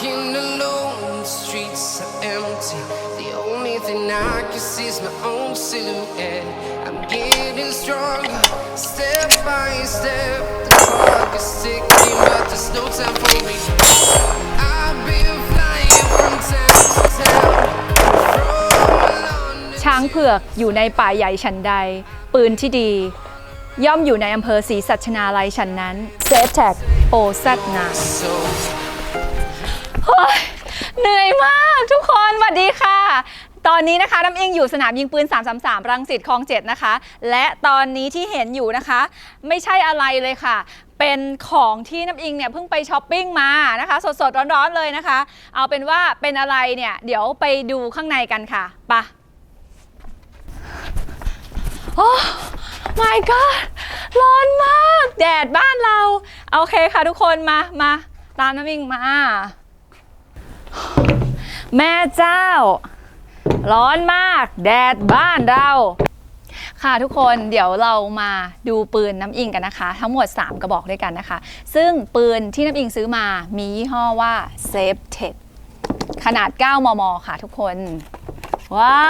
Walking alone, the streets are empty. The only thing I can see is my own silhouette. I'm getting stronger, step by step. The clock is ticking, but there's no time for me. I've been flying from town to town, from London. ช้างเผือกอยู่ในป่าใหญ่ฉันใด ปืนที่ดี ย่อมอยู่ในอำเภอศรีสัชนาลัยฉันนั้น เซฟแท็กโอซัดนา So เหนื่อยมากทุกคนสวัสดีค่ะ ตอนนี้นะคะน้ำอิงอยู่สนามยิงปืน 333 รังสิตคลองเจ็ดนะคะ และตอนนี้ที่เห็นอยู่นะคะ ไม่ใช่อะไรเลยค่ะ เป็นของที่น้ำอิงเนี่ยเพิ่งไปช้อปปิ้งมานะคะ สดๆ ร้อนๆเลยนะคะ เอาเป็นว่าเป็นอะไรเนี่ยเดี๋ยวไปดูข้างในกันค่ะไปะโอ้ my god ร้อนมาก แดดบ้านเรา โอเคค่ะทุกคนมามาตามน้ำอิงมา แม่เจ้า ร้อนมาก แดดบ้านเรา ค่ะทุกคนเดี๋ยวเรามาดูปืนน้ำอิงกันนะคะ ทั้งหมด 3 กระบอกด้วยกันนะคะ ซึ่งปืนที่น้ำอิงซื้อมามียี่ห้อว่า Safe Tech ขนาด 9 มม ค่ะทุกคน ว้า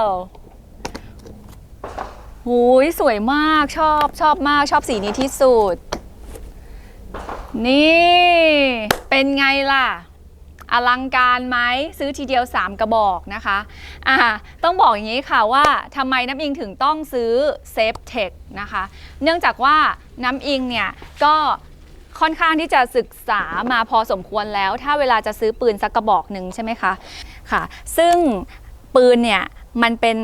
วหูยสวยมากชอบชอบมากชอบสีนี้ที่สุด นี่ เป็นไงล่ะ อลังการไหมซื้อทีเดียว 3 กระบอกนะคะอ่าต้องบอกอย่างนี้ค่ะว่าทำไมน้ำอิงถึงต้องซื้อเซฟเทคนะคะ เนื่องจากว่าน้ำอิงเนี่ยก็ค่อนข้างที่จะศึกษามาพอสมควรแล้ว ถ้าเวลาจะซื้อปืนสักกระบอกหนึ่งใช่ไหมคะค่ะ ซึ่งปืนเนี่ยมันเป็น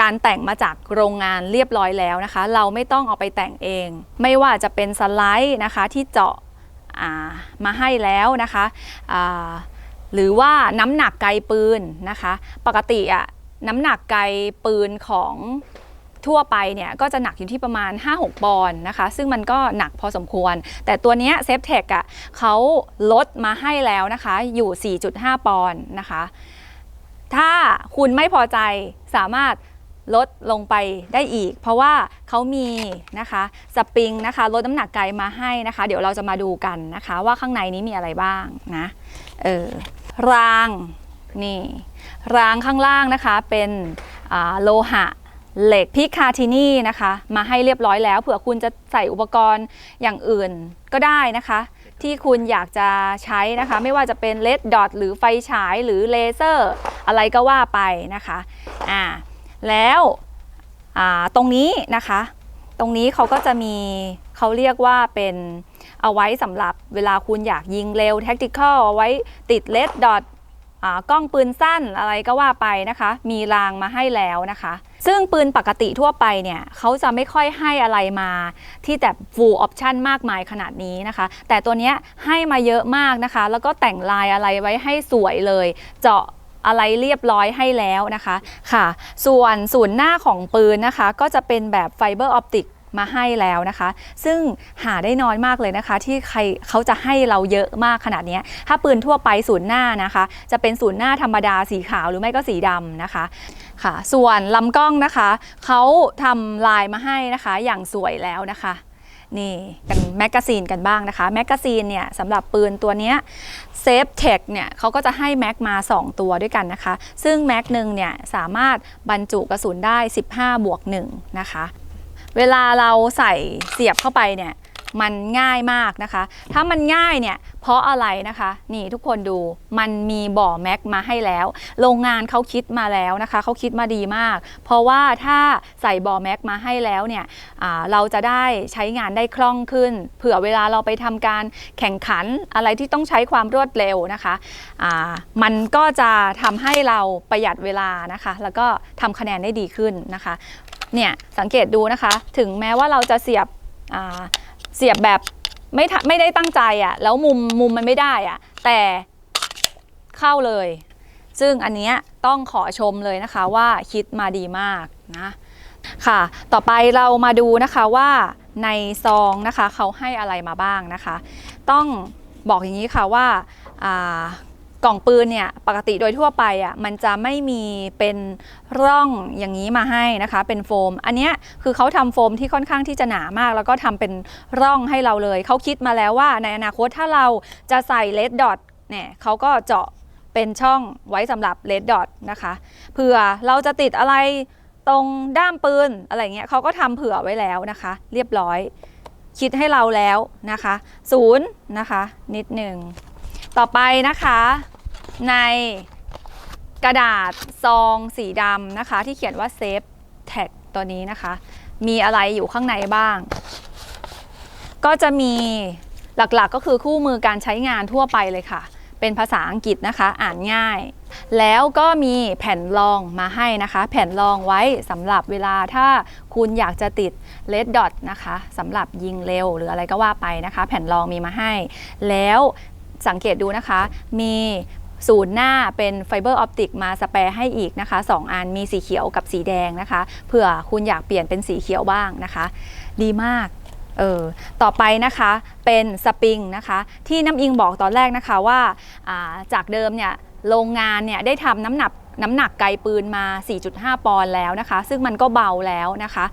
การแต่งมาจากโรงงานเรียบร้อยแล้วนะคะ เราไม่ต้องเอาไปแต่งเอง ไม่ว่าจะเป็นสไลด์นะคะที่เจาะมาให้แล้วนะคะ หรือว่าน้ำหนักไกลปืนนะคะ ปกติอะน้ำหนักไกลปืนของทั่วไปเนี่ยก็จะหนักอยู่ที่ประมาณ 5-6 ปอนด์นะคะ ซึ่งมันก็หนักพอสมควร แต่ตัวเนี้เซฟเทคอะเขาลดมาให้แล้วนะคะ อยู่ 4.5 ปอนด์นะคะ ถ้าคุณไม่พอใจสามารถลดลงไปได้อีก เพราะว่าเขามีนะคะสปริงนะคะลดน้ำหนักไกลมาให้นะคะ เดี๋ยวเราจะมาดูกันนะคะ ว่าข้างในนี้มีอะไรบ้างนะเออ รางนี่รางข้างล่างนะคะเป็นโลหะเหล็กพิคาทินี่นะคะ มาให้เรียบร้อยแล้วเผื่อคุณจะใส่อุปกรณ์อย่างอื่นก็ได้นะคะ ที่คุณอยากจะใช้นะคะ ไม่ว่าจะเป็นเลดดอทหรือไฟฉายหรือเลเซอร์ อะไรก็ว่าไปนะคะอ่าแล้วตรงนี้นะคะ ตรงนี้เขาก็จะมีเขาเรียกว่าเป็น เอาไว้สำหรับเวลาคุณอยากยิงเร็ว tactical เอาไว้ติดเลดดอทกล้องปืนสั้นอะไรก็ว่าไปนะคะ มีรางมาให้แล้วนะคะ ซึ่งปืนปกติทั่วไปเนี่ยเขาจะไม่ค่อยให้อะไรมา ที่แบบ full option มากมายขนาดนี้นะคะ แต่ตัวนี้ให้มาเยอะมากนะคะ แล้วก็แต่งลายอะไรไว้ให้สวยเลย เจาะอะไรเรียบร้อยให้แล้วนะคะค่ะ ส่วนศูนย์หน้าของปืนนะคะ ก็จะเป็นแบบไฟเบอร์ออปติก มาให้แล้วนะคะ ซึ่งหาได้น้อยมากเลยนะคะ ที่ใครเขาจะให้เราเยอะมากขนาดนี้ถ้าปืนทั่วไปศูนย์หน้านะคะ จะเป็นศูนย์หน้าธรรมดาสีขาวหรือไม่ก็สีดำนะคะค่ะ ส่วนลำกล้องนะคะเขาทำลายมาให้นะคะอย่างสวยแล้วนะคะนี่กันแมกกาซีนกันบ้างนะคะ แมกกาซีนเนี่ยสำหรับปืนตัวนี้เซฟเทคเนี่ยเขาก็จะให้แม็กมา 2 ตัวด้วยกันนะคะ ซึ่งแม็กหนึ่งเนี่ยสามารถบรรจุกระสุนได้ 15 บวก1นะคะ เวลาเราใส่เสียบเข้าไปเนี่ยมันง่ายมากนะคะ ถ้ามันง่ายเนี่ยเพราะอะไรนะคะ นี่ทุกคนดู มันมีบ่อแม็กมาให้แล้ว โรงงานเขาคิดมาแล้วนะคะ เขาคิดมาดีมาก เพราะว่าถ้าใส่บ่อแม็กมาให้แล้วเนี่ยเราจะได้ใช้งานได้คล่องขึ้น เผื่อเวลาเราไปทำการแข่งขันอะไรที่ต้องใช้ความรวดเร็วนะคะอ่ามันก็จะทำให้เราประหยัดเวลานะคะ แล้วก็ทำคะแนนได้ดีขึ้นนะคะ เนี่ยสังเกตดูนะคะ ถึงแม้ว่าเราจะเสียบเสียบแบบไม่ไม่ได้ตั้งใจอะ่ะแล้วมุมมุมมันไม่ได้อะ่ะแต่เข้าเลย ซึ่งอันเนี้ยต้องขอชมเลยนะคะว่าคิดมาดีมากนะค่ะ ต่อไปเรามาดูนะคะว่าในซองนะคะเขาให้อะไรมาบ้างนะคะ ต้องบอกอย่างนี้ค่ะว่าอ่า กล่องปืนเนี่ยปกติโดยทั่วไปอะมันจะไม่มีเป็นร่องอย่างนี้มาให้นะคะ เป็นโฟม อันเนี้ยคือเขาทำโฟมที่ค่อนข้างที่จะหนามาก แล้วก็ทำเป็นร่องให้เราเลย เขาคิดมาแล้วว่าในอนาคตถ้าเราจะใส่เลดดอทเนี่ยเขาก็เจาะเป็นช่องไว้สำหรับเลดดอทนะคะเผื่อเราจะติดอะไรตรงด้ามปืนอะไรเงี้ยเขาก็ทำเผื่อไว้แล้วนะคะ เรียบร้อย คิดให้เราแล้วนะคะศูนย์นะคะ นิดหนึ่ง ต่อไปนะคะ ในกระดาษซองสีดำนะคะ ที่เขียนว่าเซฟแท็กตัวนี้นะคะ มีอะไรอยู่ข้างในบ้าง ก็จะมีหลักๆก็คือคู่มือการใช้งานทั่วไปเลยค่ะ เป็นภาษาอังกฤษนะคะ อ่านง่าย แล้วก็มีแผ่นรองมาให้นะคะ แผ่นรองไว้สำหรับเวลาถ้าคุณอยากจะติดเลดดอทนะคะสำหรับยิงเร็วหรืออะไรก็ว่าไปนะคะ แผ่นรองมีมาให้ แล้ว สังเกตดูนะคะ มีศูนย์หน้าเป็นไฟเบอร์ออปติกมาสแปรให้อีกนะคะ 2 อันมีสีเขียวกับสีแดงนะคะเผื่อคุณอยากเปลี่ยนเป็นสีเขียวบ้างนะคะ ดีมากเออต่อไปนะคะเป็นสปริงนะคะ ที่น้ำอิงบอกตอนแรกนะคะว่าอ่าจากเดิมเนี่ยโรงงานเนี่ยได้ทำน้ำหนัก น้ำหนักไกลปืนมา 4.5 ปอนด์แล้วนะคะ ซึ่งมันก็เบาแล้วนะคะ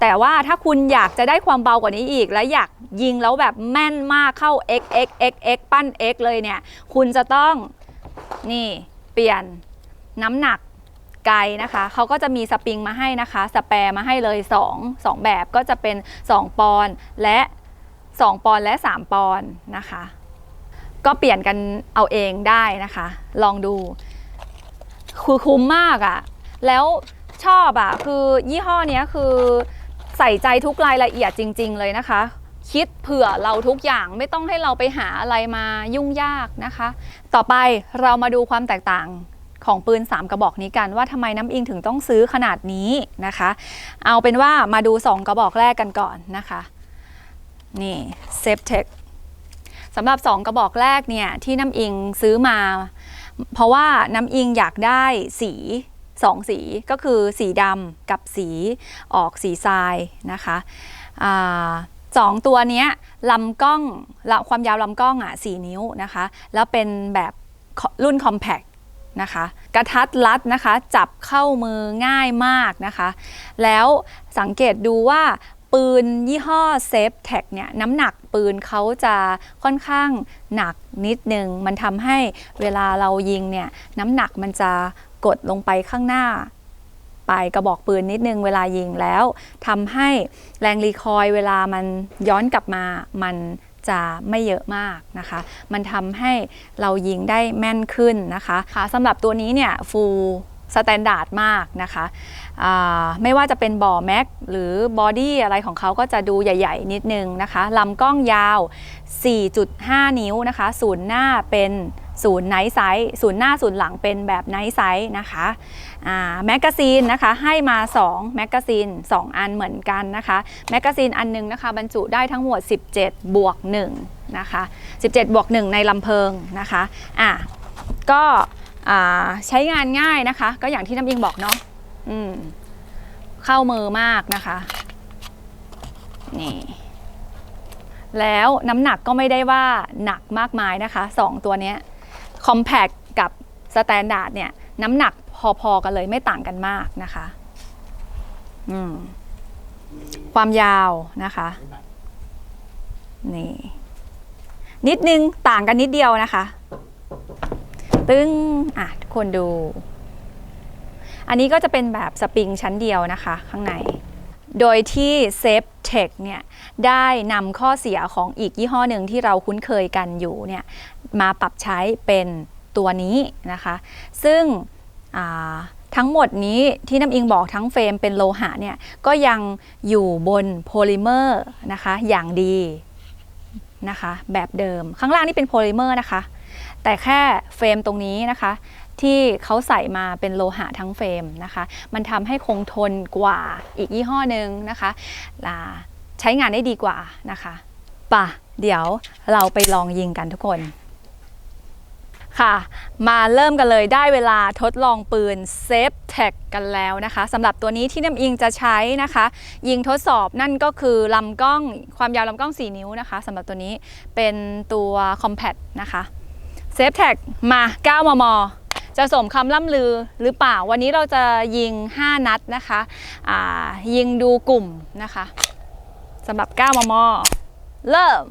แต่ว่าถ้าคุณอยากจะได้ความเบากว่านี้อีก และอยากยิงแล้วแบบแม่นมากเข้า x x x x ปั้น x เลยเนี่ย คุณจะต้องนี่เปลี่ยนน้ำหนักไกลนะคะเขาก็จะมีสปริงมาให้นะคะ สแปรมาให้เลย 2 2 แบบก็จะเป็น 2 ปอนด์และ 2 ปอนด์และ 3 ปอนด์นะคะ ก็เปลี่ยนกันเอาเองได้นะคะ ลองดู คือคุ้มมากอะ่ะ แล้วชอบอะ่ะคือยี่ห้อเนี้ยคือใส่ใจทุกรายละเอียดจริง ๆ เลยนะคะ คิดเผื่อเราทุกอย่างไม่ต้องให้เราไปหาอะไรมายุ่งยากนะคะ ต่อไปเรามาดูความแตกต่างของปืน 3 กระบอกนี้กันว่าทำไมน้ำอิงถึงต้องซื้อขนาดนี้นะคะ เอาเป็นว่ามาดู 2 กระบอกแรกกันก่อนนะคะนี่เซฟเทคสำหรับ 2 กระบอกแรกเนี่ยที่น้ำอิงซื้อมา เพราะว่าน้ำอิงอยากได้สีสองสีก็คือสีดำกับสีออกสีทรายนะคะอสองตัวนี้ลำกล้องลความยาวลำกล้องอะ4นิ้วนะคะ แล้วเป็นแบบรุ่น compact นะคะกระทัดรัดนะคะ จับเข้ามือง่ายมากนะคะ แล้วสังเกตดูว่า ปืนยี่ห้อเซฟแท็กเนี่ยน้ำหนักปืนเขาจะค่อนข้างหนักนิดนึง มันทำให้เวลาเรายิงเนี่ยน้ำหนักมันจะกดลงไปข้างหน้าปลายกระบอกปืนนิดนึงเวลายิงแล้วทำให้แรงรีคอยเวลามันย้อนกลับมา มันจะไม่เยอะมากนะคะ มันทำให้เรายิงได้แม่นขึ้นนะคะค่ะสำหรับตัวนี้เนี่ยฟูล สแตนดาร์ดมากนะคะไม่ว่าจะเป็นบ่อแม็กหรือบอดี้อะไรของเขาก็จะดูใหญ่ ๆ นิดนึงนะคะลำกล้องยาว 4.5 นิ้วนะคะศูนย์หน้าเป็นศูนย์ไนท์ไซส์ศูนย์หน้าศูนย์หลังเป็นแบบไนท์ไซส์นะคะแมกกาซีนนะคะให้มา2แมกกาซีน2 อันเหมือนกันนะคะแมกกาซีนอันหนึงนะคะบรรจุได้ทั้งหมด 17 บวก1นะคะ17 บวก 1 ในลำเพิงนะคะอะก็ ใช้งานง่ายนะคะ ก็อย่างที่น้ำอิงบอกเนาะอืมเข้ามือมากนะคะนี่แล้วน้ำหนักก็ไม่ได้ว่าหนักมากมายนะคะ 2 ตัวนี้ย Compact กับ Standard เนี่ยน้ำหนักพอๆกันเลยไม่ต่างกันมากนะคะอืมความยาวนะคะนี่นิดนึงต่างกันนิดเดียวนะคะ ตึงอะทุกคนดู อันนี้ก็จะเป็นแบบสปริงชั้นเดียวนะคะข้างใน โดยที่ Safe Tech เนี่ยได้นำข้อเสียของอีกยี่ห้อหนึ่งที่เราคุ้นเคยกันอยู่เนี่ยมาปรับใช้เป็นตัวนี้นะคะ ซึ่งทั้งหมดนี้ที่น้ำอิงบอกทั้งเฟรมเป็นโลหะเนี่ยก็ยังอยู่บนโพลิเมอร์นะคะอย่างดีนะคะแบบเดิมข้างล่างนี่เป็นโพลิเมอร์นะคะ แต่แค่เฟรมตรงนี้นะคะ ที่เขาใส่มาเป็นโลหะทั้งเฟรมนะคะ มันทำให้คงทนกว่าอีกยี่ห้อหนึ่งนะคะอ่าใช้งานได้ดีกว่านะคะป่ะเดี๋ยวเราไปลองยิงกันทุกคนค่ะ มาเริ่มกันเลยได้เวลาทดลองปืนเซฟแท็กกันแล้วนะคะสำหรับตัวนี้ที่น้ำอิงจะใช้นะคะ ยิงทดสอบนั่นก็คือลำกล้องความยาวลำกล้อง 4 นิ้วนะคะสำหรับตัวนี้เป็นตัว Compact นะคะ เซฟแท็กมา 9 มม จะสมคำล่ำลือหรือเปล่า วันนี้เราจะยิง 5 นัดนะคะยิงดูกลุ่มนะคะสำหรับ 9 มม เริ่ม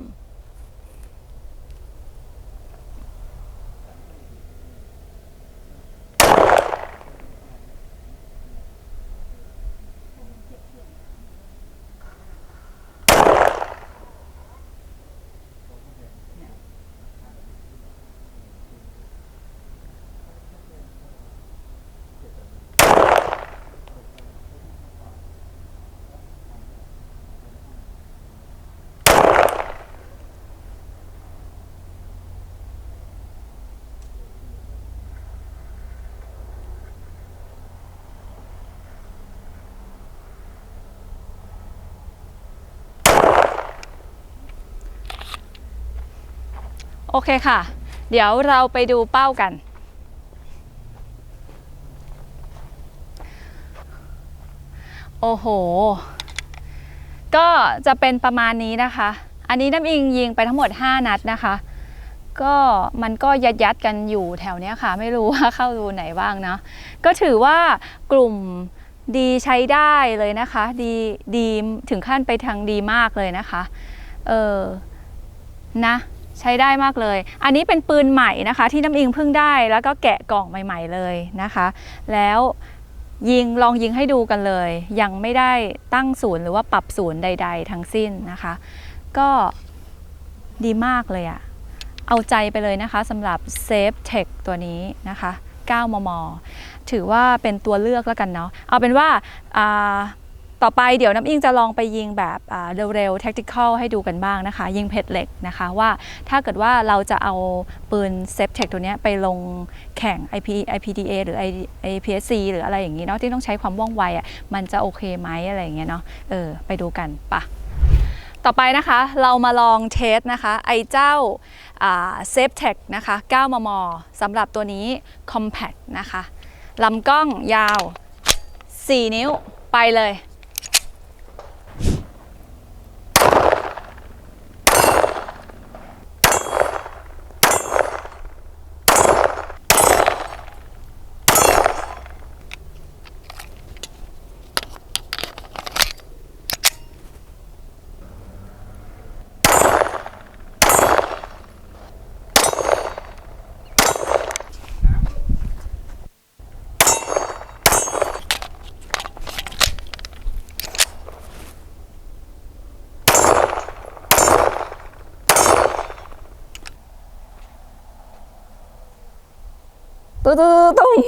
โอเคค่ะ เดี๋ยวเราไปดูเป้ากัน โอ้โห ก็จะเป็นประมาณนี้นะคะ อันนี้น้ำอิงยิงไปทั้งหมด 5 นัดนะคะ ก็มันก็ยัดยัดกันอยู่แถวเนี้ยค่ะ ไม่รู้ว่าเข้ารูไหนบ้างเนาะก็ถือว่ากลุ่มดีใช้ได้เลยนะคะ ดีดีถึงขั้นไปทางดีมากเลยนะคะ เออนะ ใช้ได้มากเลย อันนี้เป็นปืนใหม่นะคะ ที่น้ำอิงเพิ่งได้แล้วก็แกะกล่องใหม่ ๆเลยนะคะ แล้วยิงลองยิงให้ดูกันเลย ยังไม่ได้ตั้งศูนย์หรือว่าปรับศูนย์ใด ๆ ทั้งสิ้นนะคะ ก็ดีมากเลยอะเอาใจไปเลยนะคะสำหรับ Safe Tech ตัวนี้นะคะ 9 มม ถือว่าเป็นตัวเลือกแล้วกันเนาะเอาเป็นว่าอ่า ต่อไปเดี๋ยวน้ำอิงจะลองไปยิงแบบเร็วๆ tactical ให้ดูกันบ้างนะคะ ยิงเพชรเหล็กนะคะว่าถ้าเกิดว่าเราจะเอาปืน s a f e t e c h ตัวนี้ไปลงแข่ง IP IPDA หรือ IPSC หรืออะไรอย่างนี้เนาะที่ต้องใช้ความว่องไวอะมันจะโอเคไหมอะไรอย่างเงี้ยเนาะเออไปดูกันปะต่อไปนะคะเรามาลองเทสนะคะ ไอเจ้าเซฟเทคนะคะ 9 มมสำหรับตัวนี้ compact นะคะลำกล้องยาว 4 นิ้วไปเลย ตุ้ตุ้ม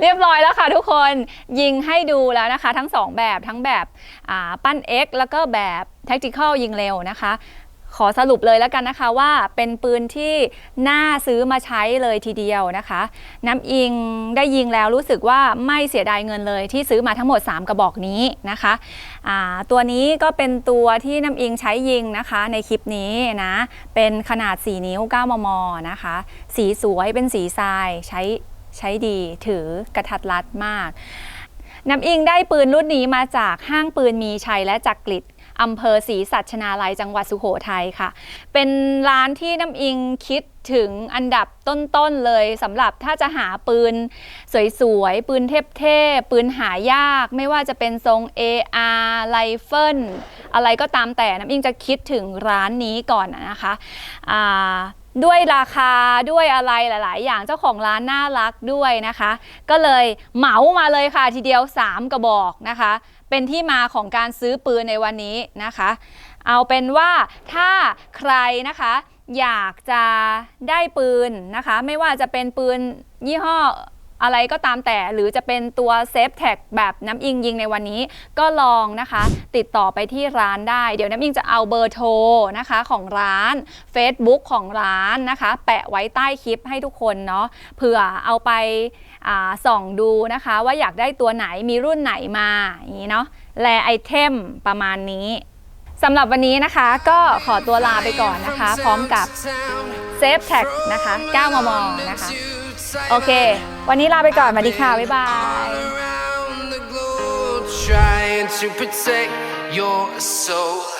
เรียบร้อยแล้วค่ะทุกคนยิงให้ดูแล้วนะคะ ทั้งสองแบบทั้งแบบปั้น X แล้วก็แบบ Tactical ยิงเร็วนะคะ ขอสรุปเลยแล้วกันนะคะว่าเป็นปืนที่น่าซื้อมาใช้เลยทีเดียวนะคะ น้ำอิงได้ยิงแล้วรู้สึกว่าไม่เสียดายเงินเลยที่ซื้อมาทั้งหมด 3 กระบอกนี้นะคะตัวนี้ก็เป็นตัวที่น้ำอิงใช้ยิงนะคะ ในคลิปนี้นะ เป็นขนาด 4 นิ้ว 9 มมนะคะ สีสวยเป็นสีทรายใช้ใช้ดีถือกระทัดรัดมากน้ำอิงได้ปืนรุ่นนี้มาจากห้างปืนมีชัยและจักกริด อำเภอศรีสัชนาลัยจังหวัดสุโขทัยค่ะ เป็นร้านที่น้ำอิงคิดถึงอันดับต้นๆเลยสำหรับถ้าจะหาปืนสวยๆ ปืนเทพๆปืนหายาก ไม่ว่าจะเป็นทรง AR ไรเฟิลอะไรก็ตามแต่น้ำอิงจะคิดถึงร้านนี้ก่อนนะคะด้วยราคาด้วยอะไรหลาย ๆ อย่างเจ้าของร้านน่ารักด้วยนะคะ ก็เลยเหมามาเลยค่ะทีเดียว 3 กระบอกนะคะ เป็นที่มาของการซื้อปืนในวันนี้นะคะ เอาเป็นว่าถ้าใครนะคะอยากจะได้ปืนนะคะ ไม่ว่าจะเป็นปืนยี่ห้อ อะไรก็ตามแต่หรือจะเป็นตัวเซฟแท็กแบบน้ำอิงยิงในวันนี้ก็ลองนะคะ ติดต่อไปที่ร้านได้ เดี๋ยวน้ำอิงจะเอาเบอร์โทรนะคะของร้าน Facebook ของร้านนะคะ แปะไว้ใต้คลิปให้ทุกคนเนาะเผื่อเอาไปาส่องดูนะคะว่าอยากได้ตัวไหนมีรุ่นไหนมาอย่างนี้เนาะแลไอเทมประมาณนี้สำหรับวันนี้นะคะก็ขอตัวลาไปก่อนนะคะ พร้อมกับเซฟแท็กนะคะ 9 มม นะคะ โอเค วันนี้ลาไปก่อนสวัสดีค่ะ บ๊ายบาย